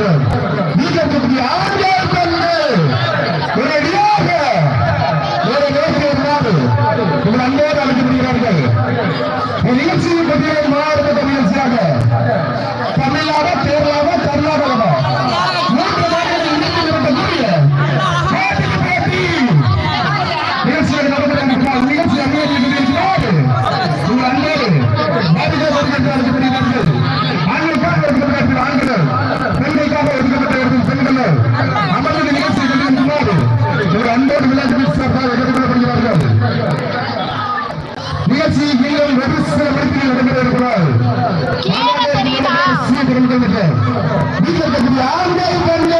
நீங்கள் இருக்கக்கூடிய ஆண்கள் பெண்கள் ஒரு தேசிய நாடு உங்கள் அன்போடு அழைக்கப்படுகிறார்கள். நிகழ்ச்சியை பற்றிய மாவட்ட நிகழ்ச்சியாக நிகழ்ச்சி நீங்கள் ஒரு சில மணிக்கு நடைபெற இருக்கிறார் கிளியரா தெரியுதா? வீட்டில் இருக்கக்கூடிய ஆண்கள் பெண்கள்